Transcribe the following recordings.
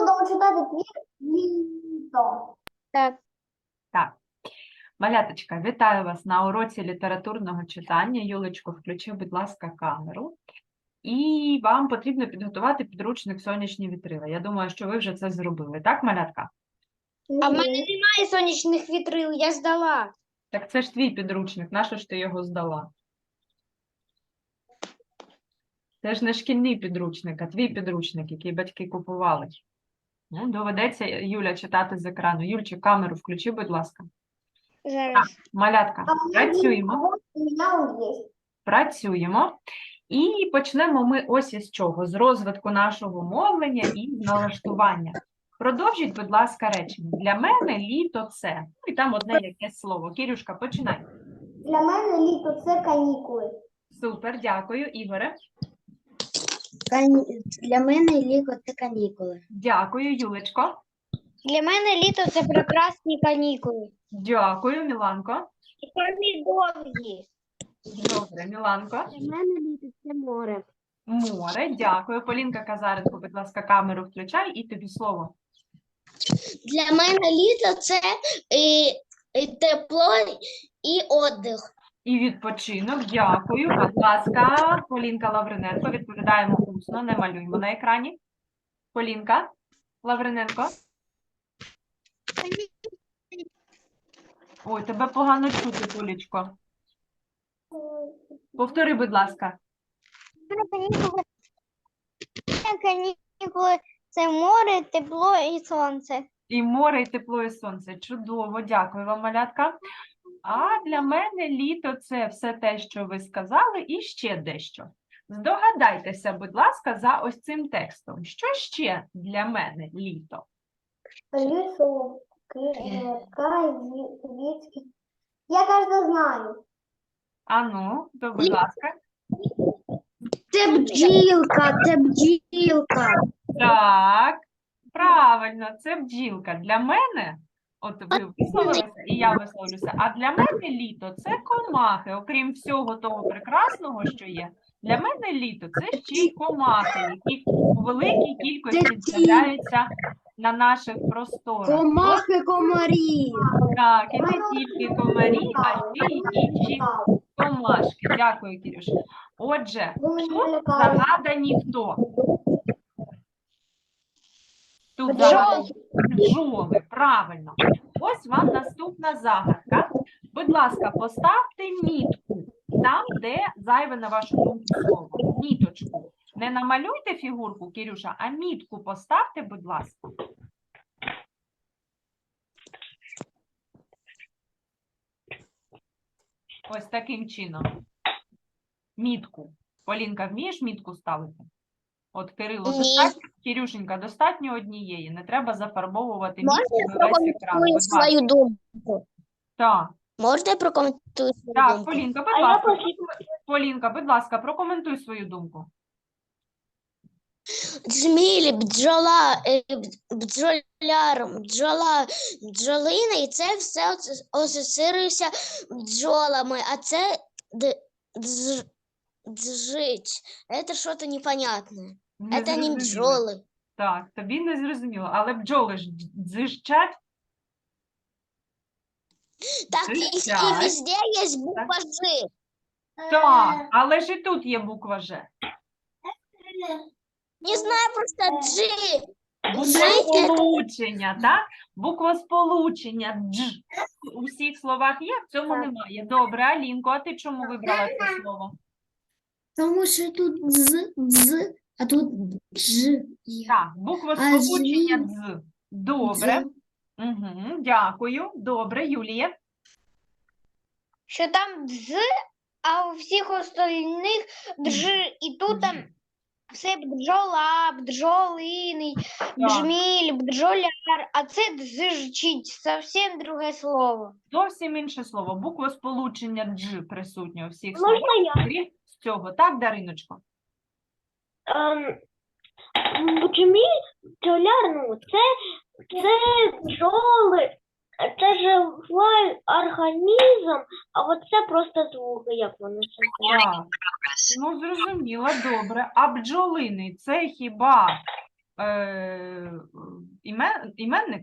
будемо читати твір літо. Так. Так. Маляточка, вітаю вас на уроці літературного читання. Юлечко, включи, будь ласка, камеру. І вам потрібно підготувати підручник сонячні вітрила. Я думаю, що ви вже це зробили, так, малятка? А в мене немає сонячних вітрил, я здала. Так це ж твій підручник, нащо ж ти його здала? Це ж не шкільний підручник, а твій підручник, який батьки купували. Ну, доведеться, Юля, читати з екрану. Юльчик, камеру включи, будь ласка. Зараз. Малятка, А працюємо. працюємо. І почнемо ми ось із чого? З розвитку нашого мовлення і налаштування. Продовжіть, будь ласка, речення. Для мене літо це. Ну і там одне якесь слово. Кірюшка, починай. Для мене літо це канікули. Супер, дякую. Ігоре. Для мене літо це канікули. Дякую, Юлечко. Для мене літо це прекрасні канікули. Дякую, Міланко. І довгі. Добре, Міланко. Для мене літо це море. Море, дякую. Полінка Казаренко, будь ласка, камеру включай і тобі слово. Для мене літо це і, і тепло і віддих. І відпочинок, дякую. Будь ласка, Полінка Лавриненко. Відповідаємо усно, не малюємо на екрані. Полінка Лавриненко. Ой, тебе погано чути, Полічко. Повтори, будь ласка. Канікули. Це море, тепло і сонце. І море, і тепло, і сонце. Чудово, дякую вам, малятка. А для мене літо це все те, що ви сказали, і ще дещо. Здогадайтеся, будь ласка, за ось цим текстом. Що ще для мене літо? Лісо, кавіцький. Я каждый знаю. Ану, то, будь ласка. Це бджілка, це бджілка. Так, правильно, це бджілка. Для мене, от ви висловилися, і я висловлюся, а для мене літо це комахи. Окрім всього того прекрасного, що є, для мене літо це ще й комахи, які у великій кількості з'являються на наших просторах. Комахи комарі. Так, і не тільки комарі, а ще й інші комашки. Дякую, Кірюш. Отже, тут загадані хто? Тут Бджоли. бджоли, правильно. Ось вам наступна загадка. Будь ласка, поставте мітку там, де зайве на вашу думку слово. Міточку. Не намалюйте фігурку, Кірюша, а мітку поставте, будь ласка. Ось таким чином. Мітку. Полінка, вмієш мітку ставити? От Кирило, Ні. достатньо, Кирюшенька, достатньо однією. Не треба зафарбовувати Можна міткою весь екран. прокоментую Будь ласка. свою думку? Так, Можна я прокоментую свою так, думку? Полінка, будь А ласка. Полінка, будь ласка, прокоментуй свою думку. Джмілі, бджола, е, б- бджоляр, бджола, бджолина, і це все оце- асоціюється бджолами, а це д, дж, джить. Это что-то непонятное. Не Это не зрозуміло. бджоли. Так, тобі не зрозуміло, але бджоли ж дз- дзижчать. Так, и, и Джичать. везде есть буква Ж. Так, але ж і тут є буква Ж. Не знаю, просто G. Буквосполучення, так? Буквосполучення дж. У всіх словах є, в цьому Так. немає. Добре, Алінко, а ти чому вибрала це слово? Тому що тут з, з, а тут ж. є. Так, буквосполучення жі- дз. Добре. Угу, дякую. Добре, Юлія. що там дз, а у всіх остальних дж, і тут там все бджола, бджолиний, бджміль, бджоляр, а це дзжчить, зовсім друге слово. Зовсім інше слово. Буквосполучення дж присутнє у всіх Можна словах, я? крім цього. Так, Дариночко? Ем, Бджміль, ну, це, це бджоли, це живий організм, а от це просто звуки, як вони це Так. Ну, зрозуміло, добре. А бджолини це хіба е, імен, іменник?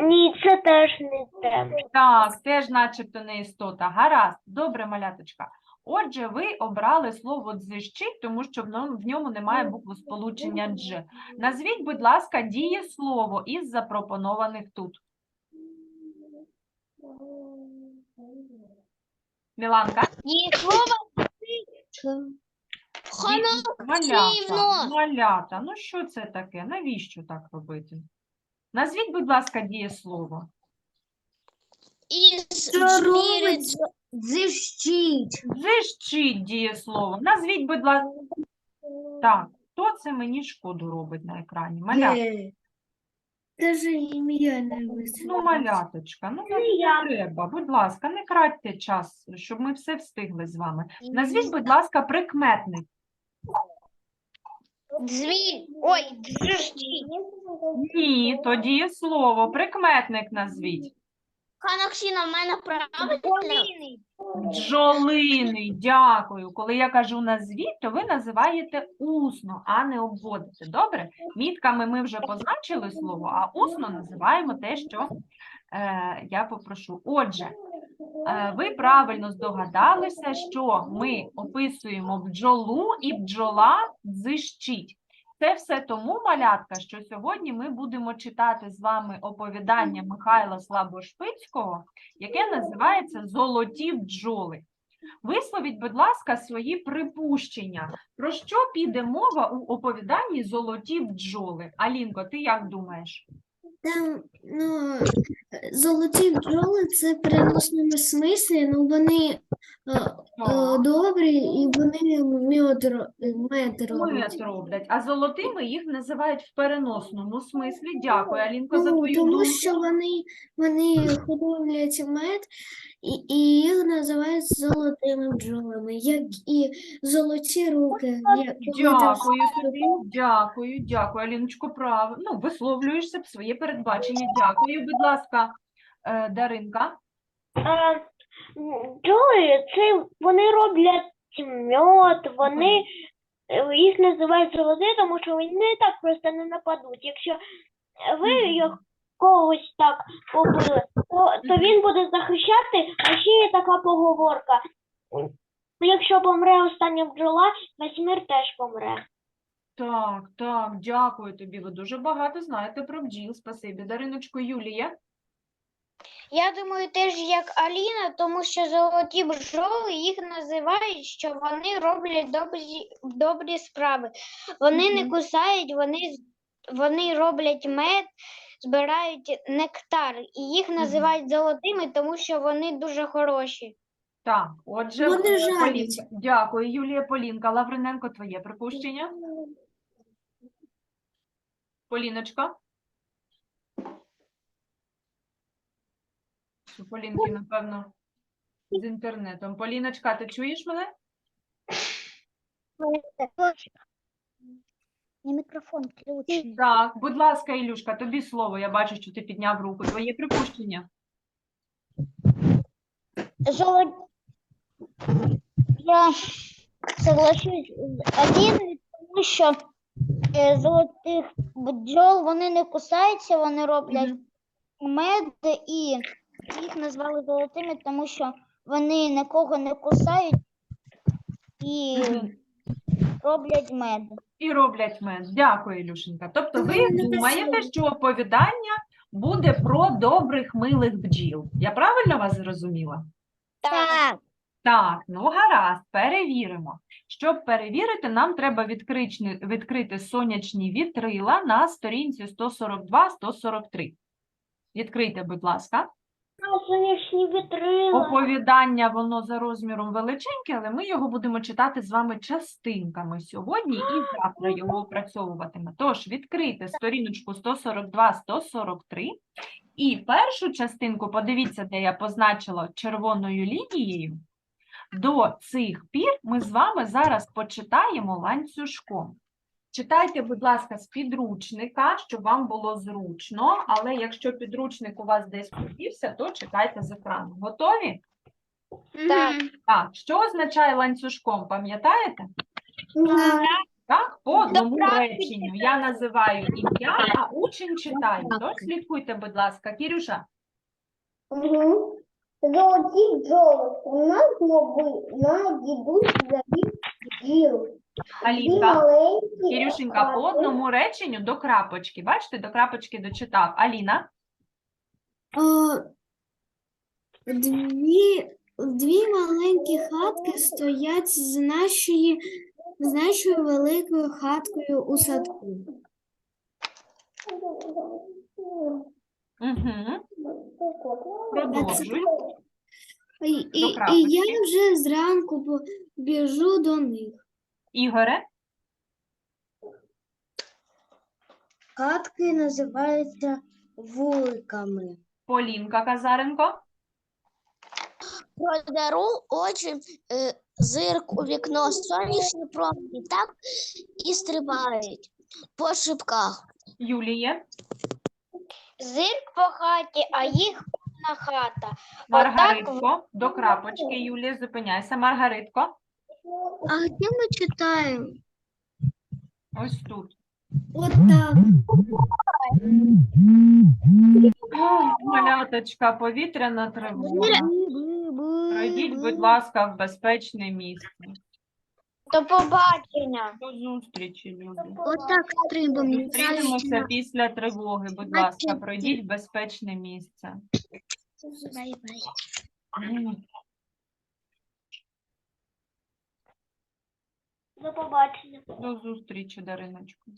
Ні, це теж не те. Так, теж начебто не істота. Гаразд, добре, маляточка. Отже, ви обрали слово дзищить, тому що в ньому, в ньому немає букви сполучення дж. Назвіть, будь ласка, дієслово із запропонованих тут. Міланка? Є слово Малята, малята, ну що це таке? Навіщо так робити? Назвіть, будь ласка, дієслово. із Що робить? Зищить. Зищить дієслово. Назвіть, будь ласка. Так, хто це мені шкоду робить на екрані? Малята. Е, Даже ім'я не Ну, маляточка, ну не я. треба. Будь ласка, не кратьте час, щоб ми все встигли з вами. Назвіть, будь ласка, прикметник. Дзві... Ой, дзищить. Ні, то дієслово. Прикметник назвіть. Ханаксіна, в мене правильно? Бджолиний, дякую. Коли я кажу назвіть, то ви називаєте усно, а не обводите. Добре? Мітками ми вже позначили слово, а усно називаємо те, що е, я попрошу. Отже, ви правильно здогадалися, що ми описуємо бджолу і бджола дзищить. Це все тому, малятка, що сьогодні ми будемо читати з вами оповідання Михайла Слабошпицького, яке називається Золоті бджоли. Висловіть, будь ласка, свої припущення. Про що піде мова у оповіданні Золоті бджоли? Алінко, ти як думаєш? Там, ну, золоті бджоли це в переносному смислі, ну вони добрі і вони мед, ро- мед роблять. Мед роблять, а золотими їх називають в переносному смислі. Дякую, Алінко, за твою тому думку. що вони, вони ходовлять мед, і, і їх називають золотими бджолами, як і золоті руки. як Дякую тобі, дякую, дякую, Аліночко, право. Ну, висловлюєшся б своє передбачення. Дякую, будь ласка, Е, Даринка. Бджоли, це вони роблять мед, вони е, їх називають золоті, тому що вони так просто не нападуть. Якщо ви когось так побили, то, то він буде захищати, а ще є така поговорка. Якщо помре остання бджола, весь мир теж помре. Так, так, дякую тобі. Ви дуже багато знаєте про бджіл. Спасибі. Дариночко, Юлія. Я думаю, теж як Аліна, тому що золоті бджоли їх називають, що вони роблять добрі, добрі справи. Вони не кусають, вони, вони роблять мед, збирають нектар, і їх називають золотими, тому що вони дуже хороші. Так, отже, Вони. Полінка. Дякую, Юлія Полінка. Лавриненко, твоє припущення? Поліночка? У Полінки, напевно, з інтернетом. Поліночка, ти чуєш мене? Не мікрофон включений. Так, будь ласка, Ілюшка, тобі слово. Я бачу, що ти підняв руку. Твоє припущення. Золот... Я соглашусь з Аліною, тому що е, золотих бджол вони не кусаються, вони роблять мед, і їх назвали золотими, тому що вони нікого не кусають і роблять мед. І роблять мед. Дякую, Ілюшенька. Тобто ви думаєте, що оповідання буде про добрих, милих бджіл. Я правильно вас зрозуміла? Так. Так, ну гаразд, перевіримо. Щоб перевірити, нам треба відкрични- відкрити сонячні вітрила на сторінці 142-143. Відкрийте, будь ласка. Сонячні. Оповідання, воно за розміром величеньке, але ми його будемо читати з вами частинками сьогодні і завтра його опрацьовуватиме. Тож відкрийте сторіночку 142-143 і першу частинку, подивіться, де я позначила червоною лінією. До цих пір ми з вами зараз почитаємо ланцюжком. Читайте, будь ласка, з підручника, щоб вам було зручно, але якщо підручник у вас десь подівся, то читайте з екрану. Готові? Так. Так, що означає ланцюжком, пам'ятаєте? Так, по одному реченню. Я називаю ім'я, а Учень читає. Тож слідкуйте, будь ласка. Кірюша, Угу. Золоті бджоли. У нас на дідусь завів бджіл. Алінка. маленькі по одному реченню до крапочки. Бачите, до крапочки дочитав. Аліна, О, дві, дві маленькі хатки стоять з нашої, з нашою великою хаткою у садку. угу. продовжуй. І, і, і я вже зранку біжу до них. Ігоре, Хатки називаються вуликами. Полінка Казаренко, Продару очі, е, зирк у вікно, сонячні промені так і стрибають по шибках. Юліє, Зирк по хаті, а їх на хата. Маргаритко, до крапочки. Юлія, зупиняйся. Маргаритко, А де ми читаємо? ось тут. От так. Маляточка, повітряна тривога. Пройдіть, будь ласка, в безпечне місце. До побачення. До зустрічі, люди. Отак стрибом. Зустрінемося після тривоги. Будь ласка, пройдіть в безпечне місце. М. До побачення. До зустрічі, Дариночко.